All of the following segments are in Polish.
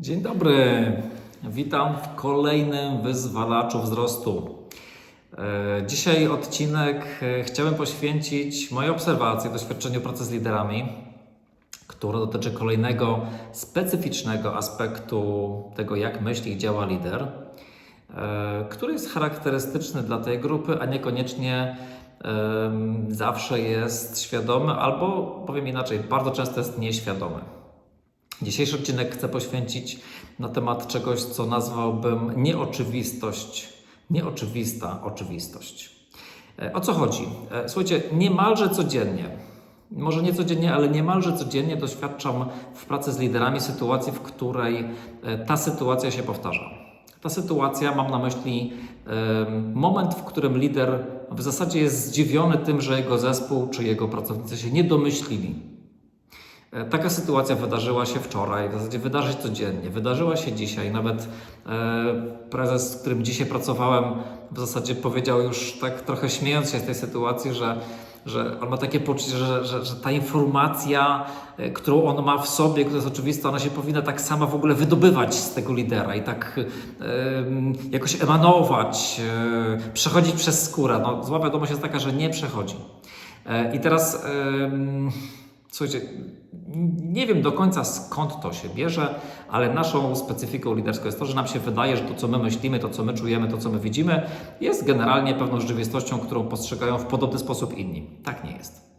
Dzień dobry. Witam w kolejnym wyzwalaczu wzrostu. E, Dzisiaj odcinek e, chciałem poświęcić mojej obserwacji, doświadczeniu pracy z liderami, które dotyczy kolejnego specyficznego aspektu tego, jak myśli i działa lider, e, który jest charakterystyczny dla tej grupy, a niekoniecznie zawsze jest świadomy, albo powiem inaczej, bardzo często jest nieświadomy. Dzisiejszy odcinek chcę poświęcić na temat czegoś, co nazwałbym nieoczywistość, nieoczywista oczywistość. E, O co chodzi? E, Słuchajcie, niemalże codziennie, może nie codziennie, ale niemalże codziennie doświadczam w pracy z liderami sytuacji, w której e, ta sytuacja się powtarza. Ta sytuacja, mam na myśli moment, w którym lider w zasadzie jest zdziwiony tym, że jego zespół czy jego pracownicy się nie domyślili Taka sytuacja wydarzyła się wczoraj, w zasadzie wydarzy się codziennie, wydarzyła się dzisiaj. Nawet e, prezes, z którym dzisiaj pracowałem, w zasadzie powiedział już tak trochę śmiejąc się z tej sytuacji, że, że on ma takie poczucie, że, że, że ta informacja, e, którą on ma w sobie, która jest oczywista, ona się powinna tak sama w ogóle wydobywać z tego lidera i tak e, jakoś emanować, e, przechodzić przez skórę. No, zła wiadomość jest taka, że nie przechodzi. E, I teraz. Słuchajcie, nie wiem do końca skąd to się bierze, ale naszą specyfiką liderską jest to, że nam się wydaje, że to, co my myślimy, to, co my czujemy, to, co my widzimy, jest generalnie pewną rzeczywistością, którą postrzegają w podobny sposób inni. Tak nie jest.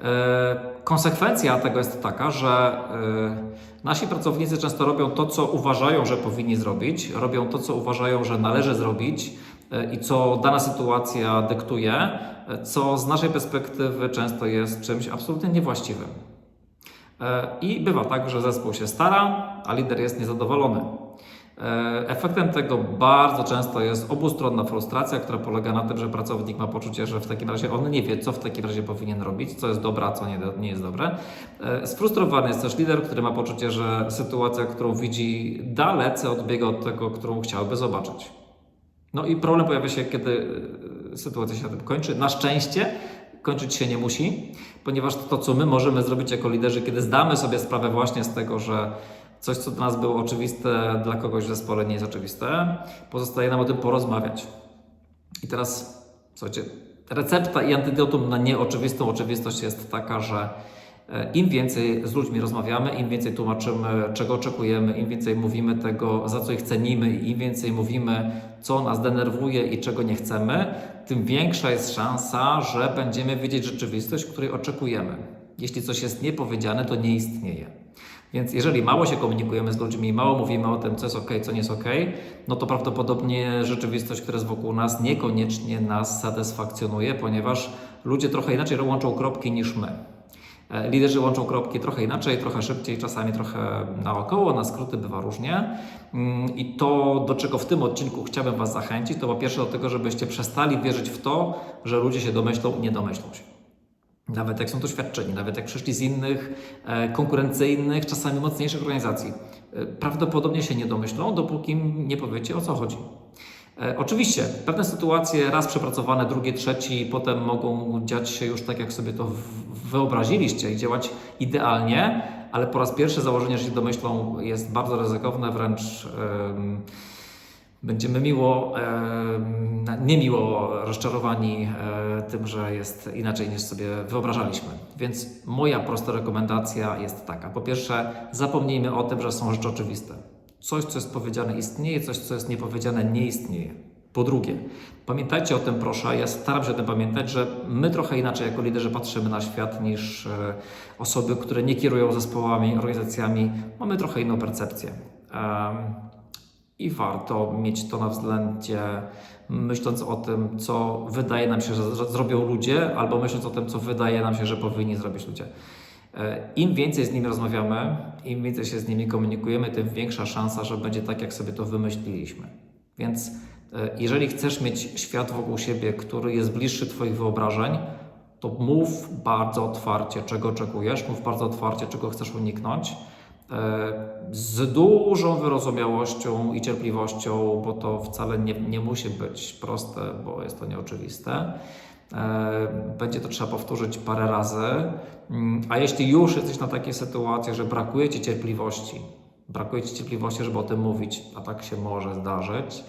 E, Konsekwencja tego jest taka, że e, nasi pracownicy często robią to, co uważają, że powinni zrobić, robią to, co uważają, że należy zrobić i co dana sytuacja dyktuje, e, co z naszej perspektywy często jest czymś absolutnie niewłaściwym. E, I bywa tak, że zespół się stara, a lider jest niezadowolony. E, Efektem tego bardzo często jest obustronna frustracja, która polega na tym, że pracownik ma poczucie, że w takim razie on nie wie, co w takim razie powinien robić, co jest dobre, a co nie, nie jest dobre. E, Sfrustrowany jest też lider, który ma poczucie, że sytuacja, którą widzi, dalece odbiega od tego, którą chciałby zobaczyć. No i problem pojawia się, kiedy e, sytuacja się na tym kończy. Na szczęście kończyć się nie musi, ponieważ to, co my możemy zrobić jako liderzy, kiedy zdamy sobie sprawę właśnie z tego, że coś, co dla nas było oczywiste, dla kogoś w zespole nie jest oczywiste, pozostaje nam o tym porozmawiać. I teraz, słuchajcie, recepta i antidotum na nieoczywistą oczywistość jest taka, że im więcej z ludźmi rozmawiamy, im więcej tłumaczymy, czego oczekujemy, im więcej mówimy tego, za co ich cenimy, im więcej mówimy, co nas denerwuje i czego nie chcemy, tym większa jest szansa, że będziemy wiedzieć rzeczywistość, której oczekujemy. Jeśli coś jest niepowiedziane, to nie istnieje. Więc jeżeli mało się komunikujemy z ludźmi, mało mówimy o tym, co jest ok, co nie jest ok, no to prawdopodobnie rzeczywistość, która jest wokół nas, niekoniecznie nas satysfakcjonuje, ponieważ ludzie trochę inaczej łączą kropki niż my. E, Liderzy łączą kropki trochę inaczej, trochę szybciej, czasami trochę naokoło, na skróty bywa różnie. Mm, I to, do czego w tym odcinku chciałbym Was zachęcić, to po pierwsze do tego, żebyście przestali wierzyć w to, że ludzie się domyślą i nie domyślą się. Nawet jak są doświadczeni, nawet jak przyszli z innych e, konkurencyjnych, czasami mocniejszych organizacji, e, prawdopodobnie się nie domyślą, dopóki nie powiecie o co chodzi. E, Oczywiście, pewne sytuacje raz przepracowane, drugie, trzeci, potem mogą dziać się już tak, jak sobie to wyobraziliście i działać idealnie, ale po raz pierwszy założenie, że się domyślą, jest bardzo ryzykowne, wręcz em, będziemy miło, em, niemiło rozczarowani e, tym, że jest inaczej niż sobie wyobrażaliśmy. Więc moja prosta rekomendacja jest taka. Po pierwsze, zapomnijmy o tym, że są rzeczy oczywiste. Coś, co jest powiedziane, istnieje, coś, co jest niepowiedziane, nie istnieje. Po drugie, pamiętajcie o tym, proszę, ja staram się o tym pamiętać, że my trochę inaczej jako liderzy patrzymy na świat niż e, osoby, które nie kierują zespołami, organizacjami. Mamy trochę inną percepcję. I warto mieć to na względzie, myśląc o tym, co wydaje nam się, że zrobią ludzie, albo myśląc o tym, co wydaje nam się, że powinni zrobić ludzie. E, Im więcej z nimi rozmawiamy, im więcej się z nimi komunikujemy, tym większa szansa, że będzie tak, jak sobie to wymyśliliśmy. Więc e, jeżeli chcesz mieć świat wokół siebie, który jest bliższy Twoich wyobrażeń, to mów bardzo otwarcie, czego oczekujesz, mów bardzo otwarcie, czego chcesz uniknąć e, z dużą wyrozumiałością i cierpliwością, bo to wcale nie, nie musi być proste, bo jest to nieoczywiste. E, Będzie to trzeba powtórzyć parę razy. Mm, A jeśli już jesteś na takiej sytuacji, że brakuje Ci cierpliwości, brakuje Ci cierpliwości, żeby o tym mówić, a tak się może zdarzyć,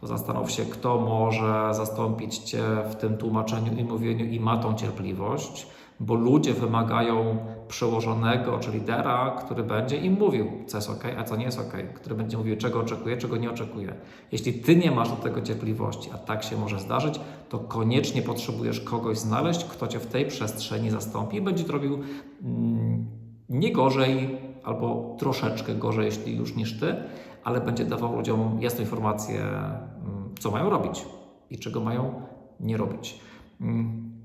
to zastanów się, kto może zastąpić Cię w tym tłumaczeniu i mówieniu i ma tą cierpliwość, bo ludzie wymagają przełożonego czy lidera, który będzie im mówił, co jest ok, a co nie jest ok, który będzie mówił, czego oczekuje, czego nie oczekuje. Jeśli Ty nie masz do tego cierpliwości, a tak się może zdarzyć, to koniecznie potrzebujesz kogoś znaleźć, kto Cię w tej przestrzeni zastąpi i będzie to robił mm, nie gorzej, albo troszeczkę gorzej, jeśli już niż Ty, ale będzie dawał ludziom jasną informację, mm, co mają robić i czego mają nie robić.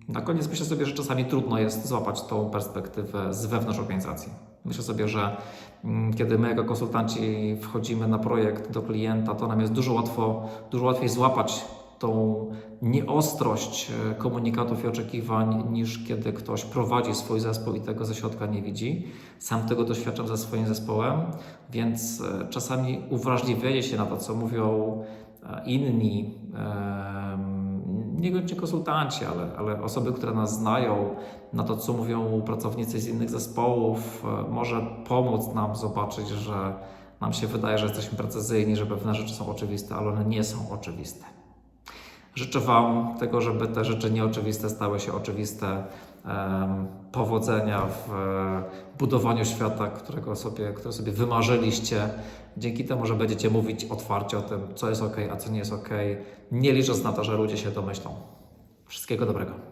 Na koniec myślę sobie, że czasami trudno jest złapać tą perspektywę z wewnątrz organizacji. Myślę sobie, że mm, kiedy my jako konsultanci wchodzimy na projekt do klienta, to nam jest dużo, łatwo, dużo łatwiej złapać tą nieostrość e, komunikatów i oczekiwań, niż kiedy ktoś prowadzi swój zespół i tego ze środka nie widzi. Sam tego doświadczam ze swoim zespołem, więc e, czasami uwrażliwienie się na to, co mówią e, inni, niekoniecznie konsultanci, ale, ale osoby, które nas znają, na to, co mówią pracownicy z innych zespołów, e, może pomóc nam zobaczyć, że nam się wydaje, że jesteśmy precyzyjni, że pewne rzeczy są oczywiste, ale one nie są oczywiste. Życzę Wam tego, żeby te rzeczy nieoczywiste stały się oczywiste. Powodzenia w e, budowaniu świata, którego sobie, które sobie wymarzyliście. Dzięki temu, że będziecie mówić otwarcie o tym, co jest ok, a co nie jest ok, nie licząc na to, że ludzie się domyślą. Wszystkiego dobrego.